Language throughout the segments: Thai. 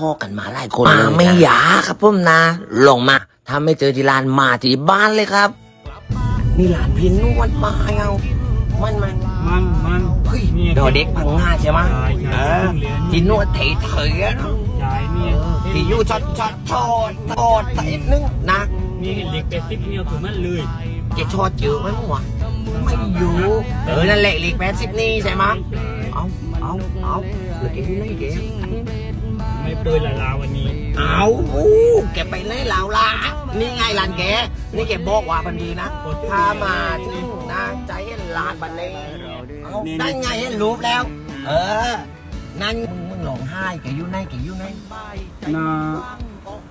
ข้อกันมาหลายคนมาไม่หยาครับผมนะ ลงมา ถ้าไม่เจอที่ร้านมาที่บ้านเลยครับ นี่ร้านพินนวดมาเอามันมันมันมันเฮ้ยนี่เดอเด็กพังงาใช่ไหมใช่ใช่เออเพิ่งเรียนที่นวดเถยเถยๆอะใช่เนี่ยที่อยู่ชดชดชดชดสักนิดนึงนะนี่เล็กเป็ดติ๊กเนี่ยคือมันเลยแกชดเยอะไหมมึงวะไม่อยู่เออนั่นแหละลีกแปดสิบนี่ใช่ไหมเอาเอาเอาเหลือแกอยู่ไหนแกไม่เปิดละลาวันนี้ เอาอู้แกไปไหนลาวล่ะนี่ไงร้านแก นี่แกบอกว่าบันดีนะถ้ามาถึงนะใจเห็นร้านบันนี้เอาได้ไงเห็นรูปแล้ว เออ นั่นมึงมึงหลงไห้แกอยู่ไหนแกอยู่ไหนน่า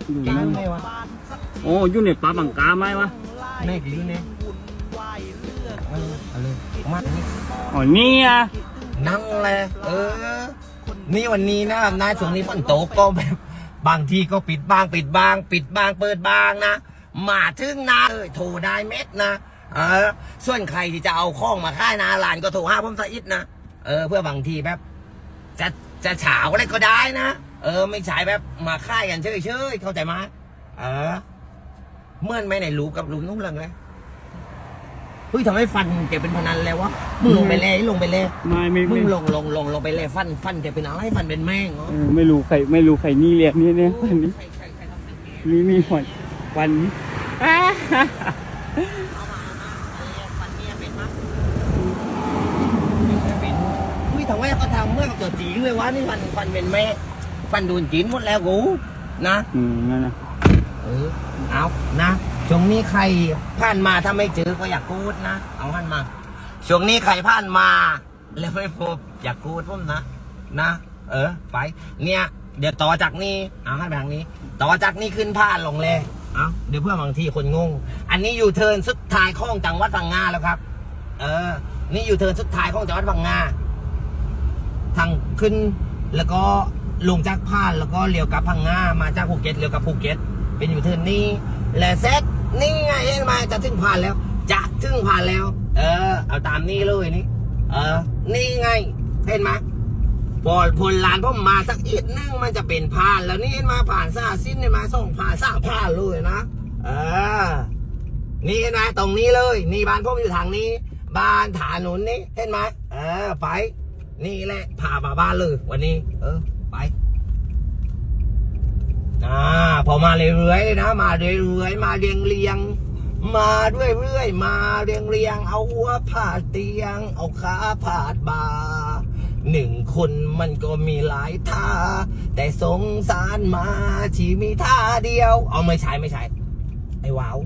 อยู่แกอนั่นยู่ไหนวะโอ้อยู่ในป่าบังกาไหมวะไหนแกอยู่ไหนเออเอาเลยมานี่อ๋อนี่อะนั่งเลยเออ นี่วันนี้นะครับนะช่วงนี้ฝนตกก็แบบบางทีก็ปิดบ้าง ปิดบ้าง ปิดบ้างเปิดบ้างนะมาถึงนะเออโทรได้เม็ดนะเออส่วนใครที่จะเอาข้องมาค่ายนาลานก็โทรห้าผมสะอิดนะเออเพื่อบางทีแบบ จะจะเฉาอะไรก็ได้นะเออ ไม่ใช่แบบมาค่ายกันเฉยๆเข้าใจไหมเออเมื่อนไหม่ในรู้กับลุงนุ่งเรื่องเลย เฮ้ยทำไมฟันแกเป็นพนันแล้ววะมึงลงไปเลยลงไปเลยไม่ไม่มึไม่งลงลงลงลงไปเลยฟันฟันแกเป็นอะไรฟันเป็นแม่งเหรอเออไม่รู้ใครไม่รู้ใครนี่เรียกนี่เนี่ยวันนี้ใครใครใครทำเป็นนี่นี่วันวันนี้อ่าฟันเมียเป็นมั้ยเป็นเฮ้ยทำไมเขาทำเมื่อเกิดจริงเลยวะนี่ฟันฟันเป็นแม่ฟันโดนกินหมดแล้วกูนะอืมนั่นนะเออ เอานะช่วงนี้ใครผ่านมาถ้าไม่เจอก็อยากกูดนะ เอาหันมาช่วงนี้ใครผ่านมา แล้วไม่พบอยากกูดผมนะนะ เออ ไป เนี่ย เดี๋ยวต่อจากนี้เอาให้ไปทางนี้ ต่อจากนี้ขึ้นผ่านลงเลยเอาเดี๋ยวเพื่อบางทีคนงง อันนี้อยู่เทินสุดท้ายของจังหวัดพังงาแล้วครับ เออ นี่อยู่เทินสุดท้ายของจังหวัดพังงาทางขึ้นแล้วก็ลงจากพานแล้วก็เลี้ยวกลับพังงามาจากภูเก็ตเลี้ยวกลับภูเก็ต เป็นอยู่เทิร์นนี้ และเซตนี่ไงเห็นไหมจะถึงผ่านแล้ว จะถึงผ่านแล้ว เออ เอาตามนี้เลยนี่ เออ นี่ไง เห็นไหมพอพลลานพ่อมาสักอีกนึงมันจะเป็นผ่านแล้วนี่เห็นไหมาผ่านซาสิ้นเห็นไหมาส่งผ่านซาผ่านเลยนะเออนี่เห็นไหมตรงนี้เลยนี่บ้านผมอยู่ทางนี้ บ้านฐานหนุนนี่เห็นไหมเออไป นี่แหละพามาบ้านเลยวันนี้ เออไป อ่าพอมาเรื่อยๆเลยนะ มาเรื่อยๆมาเรียงเรียงๆมาด้วยเรื่อยๆมาเรียงเรียงๆเอาหัวผาดเตียง เอาขาผาดบาหนึ่งคนมันก็มีหลายท่า แต่สงสารมาที่มีท่าเดียว เอาไม่ใช่ไม่ใช่ไอ้ว้าว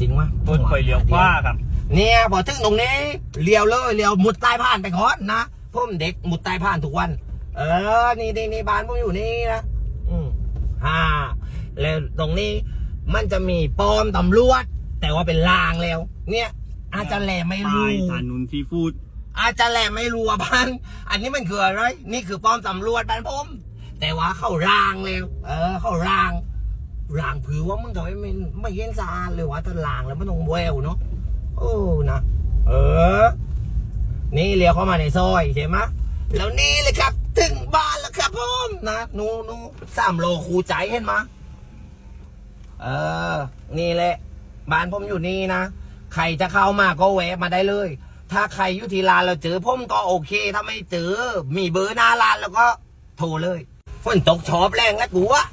จริงมะคนคอยเลี้ยวขวาครับ เนี่ยพอถึงตรงนี้เลี้ยวเลยเลี้ยวมุดใต้ผ่านไปก่อนนะผมเด็กมุดใต้ผ่านทุกวัน เออ นี่นี่นี่บ้านผมอยู่นี่นะ อืมฮ่า แล้วตรงนี้มันจะมีป้อมตำรวจ แต่ว่าเป็นลางแล้ว เนี่ย อาจจะแหลไม่ไปรู้สานุนซีฟู้ดอาจจะแหลไม่รู้ว่าบ้านอันนี้มันคืออะไร นี่คือป้อมตำรวจบ้านผม แต่ว่าเข้ารางแล้ว เออ เข้าราง รางผือว่ามึงทำไมไม่ไม่เย็นสะอาดเลยว่าถ้ารางแล้วมันต้องแววเนาะ โอ้นะ เออ นี่เลี้ยวเข้ามาในซอยใช่ไหม แล้วนี่เลยครับ ถึงบ้านแล้วครับผมนะหนูหนูสามโลคูใจเห็นไหมยเออ นี่แหละ บ้านผมอยู่นี่นะใครจะเข้ามาก็แวะมาได้เลย ถ้าใครอยู่ที่ร้านเราเจอผมก็โอเค ถ้าไม่เจอ มีเบอร์หน้าร้านแล้วก็โทรเลยฝนตกชอบแรงแล้วกูวะ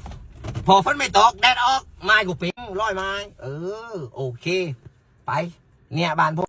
พอฝนไม่ตกแดดออกไม้กูปิ้งร้อยไม้ เออ โอเค ไป เนี่ยบ้านผม